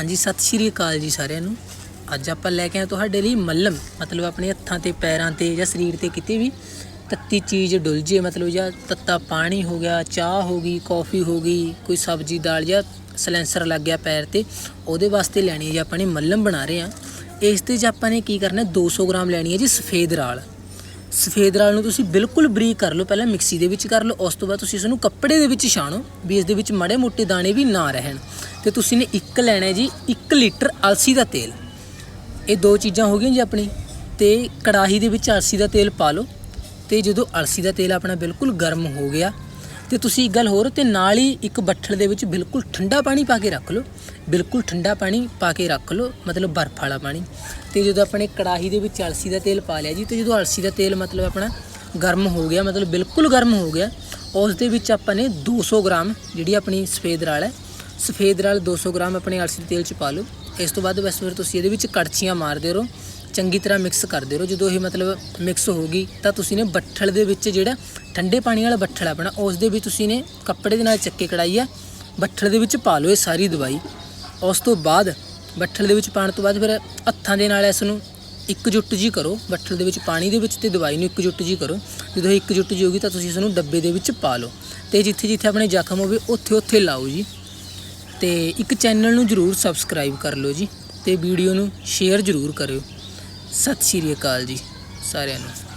ਹਾਂਜੀ ਸਤਿ ਸ਼੍ਰੀ ਅਕਾਲ ਜੀ ਸਾਰਿਆਂ ਨੂੰ। ਅੱਜ ਆਪਾਂ ਲੈ ਕੇ ਆਏ ਤੁਹਾਡੇ ਲਈ ਮੱਲਮ ਮਤਲਬ ਆਪਣੇ ਹੱਥਾਂ ਤੇ ਪੈਰਾਂ ਤੇ ਜਾਂ ਸਰੀਰ ਤੇ ਕਿਤੇ ਵੀ ਤੱਤੀ ਚੀਜ਼ ਡੁੱਲ ਜੇ ਮਤਲਬ ਜਾਂ ਤੱਤਾ ਪਾਣੀ ਹੋ ਗਿਆ ਚਾਹ ਹੋ ਗਈ ਕੌਫੀ ਹੋ ਗਈ ਕੋਈ ਸਬਜ਼ੀ ਦਾਲ ਜਾਂ ਸਲੈਂਸਰ ਲੱਗ ਗਿਆ ਪੈਰ ਤੇ ਉਹਦੇ ਵਾਸਤੇ ਲੈਣੀ ਹੈ ਜੀ ਆਪਾਂ ਨੇ ਮੱਲਮ ਬਣਾ ਰਹੇ ਆ ਇਸ ਤੇ 'ਚ ਆਪਾਂ ਨੇ ਕੀ ਕਰਨਾ ਹੈ, 200 ਗ੍ਰਾਮ ਲੈਣੀ ਹੈ ਜੀ ਸਫੇਦ ਰਾਲ। ਸਫੇਦ ਰਾਲ ਨੂੰ ਤੁਸੀਂ ਬਿਲਕੁਲ ਬਰੀਕ ਕਰ ਲਓ, ਪਹਿਲਾਂ ਮਿਕਸੀ ਦੇ ਵਿੱਚ ਕਰ ਲਓ, ਉਸ ਤੋਂ ਬਾਅਦ ਤੁਸੀਂ ਇਸ ਨੂੰ ਕੱਪੜੇ ਦੇ ਵਿੱਚ ਛਾਣੋ ਵੀ ਇਸ ਦੇ ਵਿੱਚ ਮੜੇ ਮੋਟੇ ਦਾਣੇ ਵੀ ਨਾ ਰਹਿਣ। ਤੇ ਤੁਸੀਂ ਨੇ ਇੱਕ ਲੈਣਾ ਜੀ 1 ਲੀਟਰ ਅਲਸੀ ਦਾ ਤੇਲ। ਇਹ ਦੋ ਚੀਜ਼ਾਂ ਹੋ ਗਈਆਂ ਜੀ ਆਪਣੀ। ਤੇ ਕੜਾਹੀ ਦੇ ਵਿੱਚ ਅਲਸੀ ਦਾ ਤੇਲ ਪਾ ਲਓ। ਤੇ ਜਦੋਂ ਅਲਸੀ ਦਾ ਤੇਲ ਆਪਣਾ ਬਿਲਕੁਲ ਗਰਮ ਹੋ ਗਿਆ ਤੇ ਤੁਸੀਂ ਇੱਕ ਗੱਲ ਹੋਰ, ਤੇ ਨਾਲ ਹੀ ਇੱਕ ਬੱਠਲ ਦੇ ਵਿੱਚ ਬਿਲਕੁਲ ਠੰਡਾ ਪਾਣੀ ਪਾ ਕੇ ਰੱਖ ਲਓ। ਬਿਲਕੁਲ ਠੰਡਾ ਪਾਣੀ ਪਾ ਕੇ ਰੱਖ ਲਓ, ਮਤਲਬ ਬਰਫ਼ ਵਾਲਾ ਪਾਣੀ। ਤੇ ਜਦੋਂ ਆਪਣੇ ਕੜਾਹੀ ਦੇ ਵਿੱਚ ਅਲਸੀ ਦਾ ਤੇਲ ਪਾ ਲਿਆ ਜੀ, ਤੇ ਜਦੋਂ ਅਲਸੀ ਦਾ ਤੇਲ ਮਤਲਬ ਆਪਣਾ ਗਰਮ ਹੋ ਗਿਆ, ਮਤਲਬ ਬਿਲਕੁਲ ਗਰਮ ਹੋ ਗਿਆ, ਉਸ ਦੇ ਵਿੱਚ ਆਪਾਂ ਨੇ 200 ਗ੍ਰਾਮ ਜਿਹੜੀ ਆਪਣੀ ਸਫੇਦ ਰਾਲ ਹੈ ਸਫੇਦ ਰਾਲ 200 ਗ੍ਰਾਮ ਆਪਣੇ ਅਲਸੀ ਦੇ ਤੇਲ ਚ ਪਾ ਲਓ। ਇਸ ਤੋਂ ਬਾਅਦ ਬਸ ਫਿਰ ਤੁਸੀਂ ਇਹਦੇ ਵਿੱਚ ਕੜਛੀਆਂ ਮਾਰਦੇ ਰਹੋ। ਚੰਗੀ ਤਰ੍ਹਾਂ ਮਿਕਸ ਕਰਦੇ ਰਹੋ। ਜਦੋਂ ਇਹ ਮਤਲਬ ਮਿਕਸ ਹੋ ਗਈ, ਤਾਂ ਤੁਸੀਂ ਨੇ ਬੱਠਲ ਦੇ ਵਿੱਚ ਜਿਹੜਾ ਠੰਡੇ ਪਾਣੀ ਵਾਲਾ ਬੱਠਲ ਆਪਣਾ, ਉਸ ਦੇ ਵਿੱਚ ਤੁਸੀਂ ਨੇ ਕੱਪੜੇ ਦੇ ਨਾਲ ਚੱਕੇ ਕੜਾਈ ਆ, ਬੱਠਲ ਦੇ ਵਿੱਚ ਪਾ ਲਓ ਇਹ ਸਾਰੀ ਦਵਾਈ। ਉਸ ਤੋਂ ਬਾਅਦ ਬੱਠਲ ਦੇ ਵਿੱਚ ਪਾਣ ਤੋਂ ਬਾਅਦ ਫਿਰ ਹੱਥਾਂ ਦੇ ਨਾਲ ਇਸ ਨੂੰ ਇੱਕਜੁੱਟ ਜੀ ਕਰੋ। ਬੱਠਲ ਦੇ ਵਿੱਚ ਪਾਣੀ ਦੇ ਵਿੱਚ ਤੇ ਦਵਾਈ ਨੂੰ ਇੱਕਜੁੱਟ ਜੀ ਕਰੋ। ਜਦੋਂ ਇਹ ਇੱਕਜੁੱਟ ਜੀ ਹੋਗੀ ਤਾਂ ਤੁਸੀਂ ਇਸ ਨੂੰ ਡੱਬੇ ਦੇ ਵਿੱਚ ਪਾ ਲਓ। ਤੇ ਜਿੱਥੇ ਜਿੱਥੇ ਆਪਣੇ ਜ਼ਖਮ ਹੋਵੇ ਉੱਥੇ ਉੱਥੇ ਲਾਓ ਜੀ। ਤੇ ਇੱਕ ਚੈਨਲ ਨੂੰ ਜਰੂਰ ਸਬਸਕ੍ਰਾਈਬ ਕਰ ਲਓ ਜੀ ਤੇ ਵੀਡੀਓ ਨੂੰ ਸ਼ੇਅਰ ਜਰੂਰ ਕਰਿਓ। ਸਤਿ ਸ਼੍ਰੀ ਅਕਾਲ ਜੀ ਸਾਰਿਆਂ ਨੂੰ।